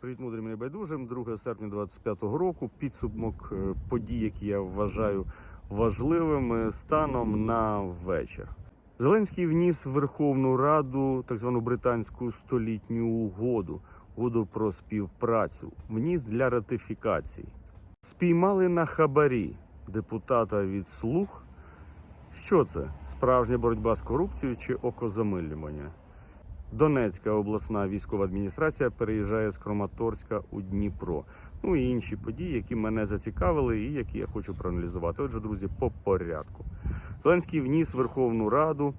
Привіт, мудрим і небайдужим. 2 серпня 25-го року. Підсумок е, подій, які я вважаю важливими станом на вечір. Зеленський вніс Верховну Раду так звану британську столітню угоду, угоду про співпрацю. Вніс для ратифікації. Спіймали на хабарі депутата від слуг. Що це? Справжня боротьба з корупцією чи окозамилювання? Донецька обласна військова адміністрація переїжджає з Краматорська у Дніпро. Ну і інші події, які мене зацікавили і які я хочу проаналізувати. Отже, друзі, по порядку. Зеленський вніс Верховну Раду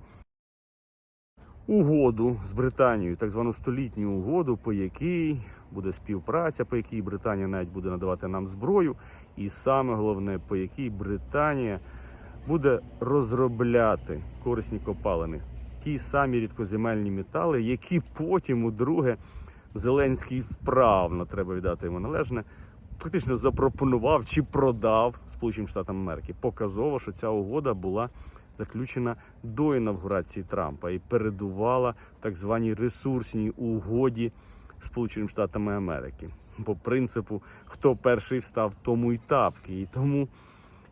угоду з Британією, так звану столітню угоду, по якій буде співпраця, по якій Британія навіть буде надавати нам зброю, і саме головне, по якій Британія буде розробляти корисні копалини ті самі рідкоземельні метали, які потім, удруге, Зеленський вправно, треба віддати йому належне, фактично запропонував чи продав Сполученим Штатам Америки. Показово, що ця угода була заключена до інавгурації Трампа і передувала так званій ресурсній угоді Сполученим Штатами Америки. По принципу, хто перший встав, тому й тапки. І тому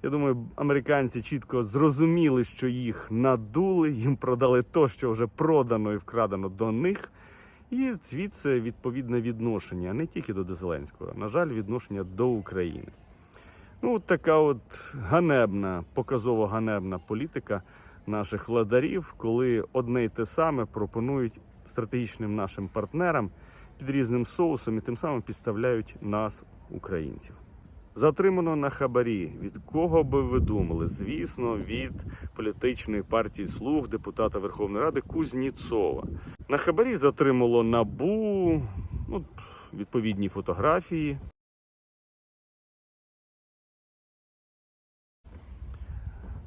я думаю, американці чітко зрозуміли, що їх надули, їм продали то, що вже продано і вкрадено до них. І звідси відповідне відношення не тільки до Зеленського, на жаль, відношення до України. Ну, от така от ганебна, показово ганебна політика наших владарів, коли одне й те саме пропонують стратегічним нашим партнерам під різним соусом і тим самим підставляють нас, українців. Затримано на хабарі. Від кого би ви думали? Звісно, від політичної партії слуг депутата Верховної Ради Кузніцова. На хабарі затримало набу ну, відповідні фотографії.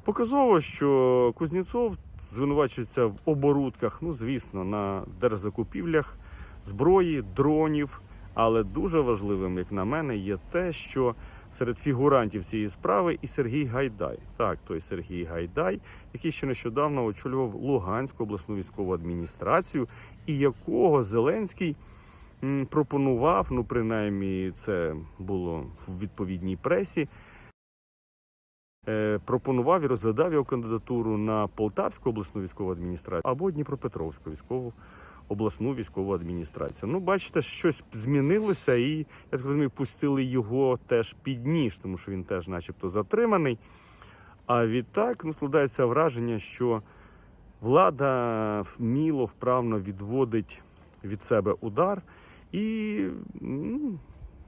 Показово, що Кузніцов звинувачується в оборудках, ну звісно, на держзакупівлях зброї, дронів. Але дуже важливим, як на мене, є те, що серед фігурантів цієї справи і Сергій Гайдай. Так, той Сергій Гайдай, який ще нещодавно очолював Луганську обласну військову адміністрацію, і якого Зеленський пропонував, ну принаймні це було в відповідній пресі. е, Пропонував і розглядав його кандидатуру на Полтавську обласну військову адміністрацію або Дніпропетровську військову обласну військову адміністрацію. Ну, бачите, щось змінилося, і я так розумію, пустили його теж під ніж, тому що він теж, начебто, затриманий. А відтак ну, складається враження, що влада вміло, вправно відводить від себе удар і ну,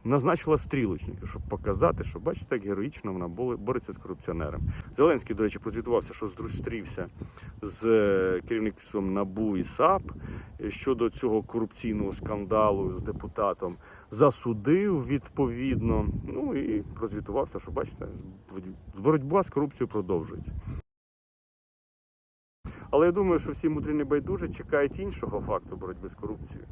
назначила стрілочників, щоб показати, що бачите, як героїчно вона бореться з корупціонером. Зеленський, до речі, прозвітувався, що зустрівся з е, керівництвом НАБУ і САП щодо цього корупційного скандалу з депутатом. Засудив відповідно. Ну і прозвітувався, що бачите, боротьба з корупцією продовжується. Але я думаю, що всі мудрі небайдужі чекають іншого факту боротьби з корупцією.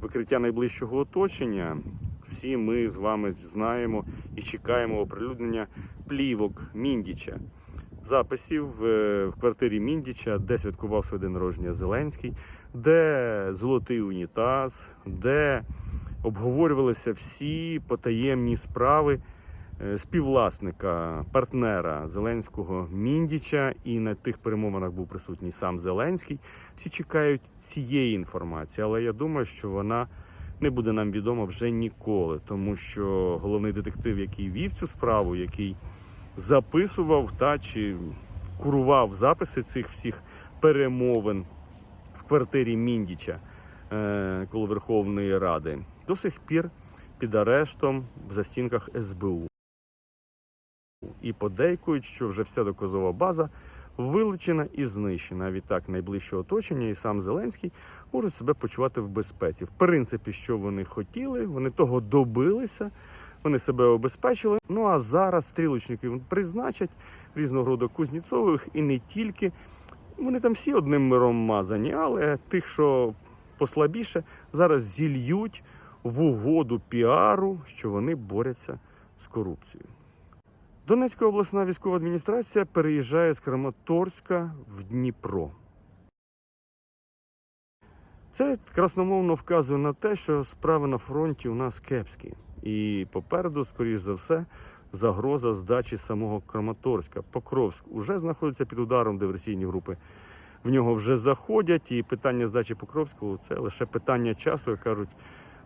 Викриття найближчого оточення. Всі ми з вами знаємо і чекаємо оприлюднення плівок Міндіча. Записів е, в квартирі Міндіча, де святкував своє день народження Зеленський, де золотий унітаз, де обговорювалися всі потаємні справи співвласника, партнера Зеленського Міндіча, і на тих перемовинах був присутній сам Зеленський. Всі чекають цієї інформації, але я думаю, що вона не буде нам відома вже ніколи, тому що головний детектив, який вів цю справу, який записував та чи курував записи цих всіх перемовин в квартирі Міндіча е, коло Верховної Ради, до сих пір під арештом в застінках СБУ. І подейкують, що вже вся доказова база вилучена і знищена. Відтак найближче оточення і сам Зеленський можуть себе почувати в безпеці. В принципі, що вони хотіли, вони того добилися. Вони себе обезпечили. Ну а зараз стрілочників призначать різного роду Кузніцових і не тільки. Вони там всі одним миром мазані, але тих, що послабіше, зараз зільють в угоду піару, що вони борються з корупцією. Донецька обласна військова адміністрація переїжджає з Краматорська в Дніпро. Це красномовно вказує на те, що справи на фронті у нас кепські. І попереду, скоріш за все, загроза здачі самого Краматорська. Покровськ уже знаходиться під ударом диверсійні групи. В нього вже заходять, і питання здачі Покровського це лише питання часу, як кажуть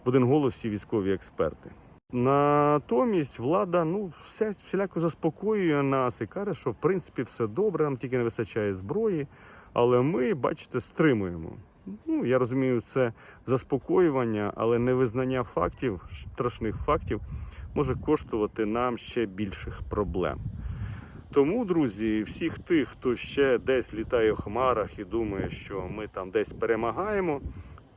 в один голос всі військові експерти. Натомість влада ну все всіляко заспокоює нас і каже, що в принципі все добре, нам тільки не вистачає зброї. Але ми, бачите, стримуємо. Ну я розумію, це заспокоювання, але невизнання фактів, страшних фактів, може коштувати нам ще більших проблем. Тому, друзі, всіх тих, хто ще десь літає в хмарах і думає, що ми там десь перемагаємо,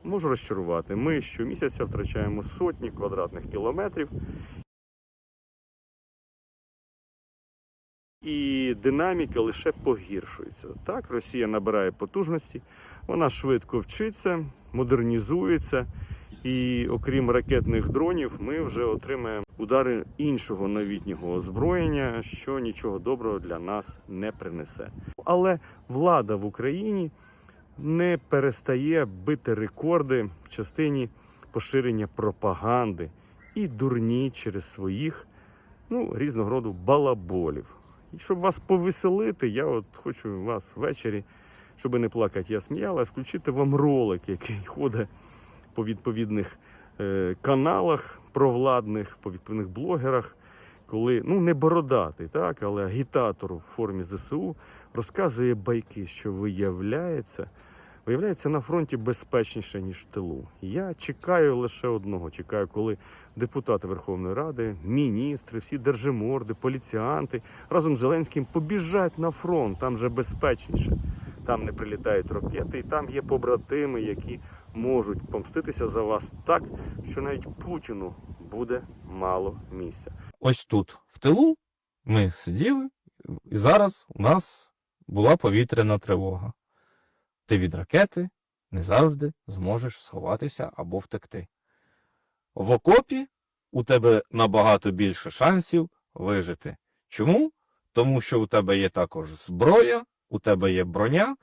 можу розчарувати. Ми щомісяця втрачаємо сотні квадратних кілометрів. І динаміка лише погіршується. Так, Росія набирає потужності, вона швидко вчиться, модернізується. І окрім ракетних дронів, ми вже отримаємо удари іншого новітнього озброєння, що нічого доброго для нас не принесе. Але влада в Україні не перестає бити рекорди в частині поширення пропаганди і дурні через своїх ну, різного роду балаболів. І щоб вас повеселити, я от хочу вас ввечері, щоб не плакати, я сміялась, включити вам ролик, який ходить по відповідних е, каналах провладних, по відповідних блогерах, коли ну не бородатий, так, але агітатор в формі ЗСУ розказує байки, що виявляється, виявляється на фронті безпечніше, ніж в тилу. Я чекаю лише одного. Чекаю, коли депутати Верховної Ради, міністри, всі держиморди, поліціанти разом з Зеленським побіжать на фронт, там же безпечніше. Там не прилітають ракети, і там є побратими, які можуть помститися за вас так, що навіть Путіну буде мало місця. ось тут, в тилу, ми сиділи, і зараз у нас була повітряна тривога. Ти від ракети не завжди зможеш сховатися або втекти. В окопі у тебе набагато більше шансів вижити. Чому? Тому що у тебе є також зброя, у тебе є броня,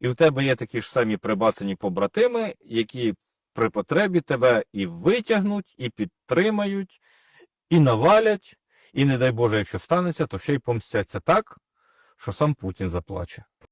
і в тебе є такі ж самі прибацані побратими, які при потребі тебе і витягнуть, і підтримають, і навалять, і не дай Боже, якщо станеться, то ще й помстяться так, що сам Путін заплаче.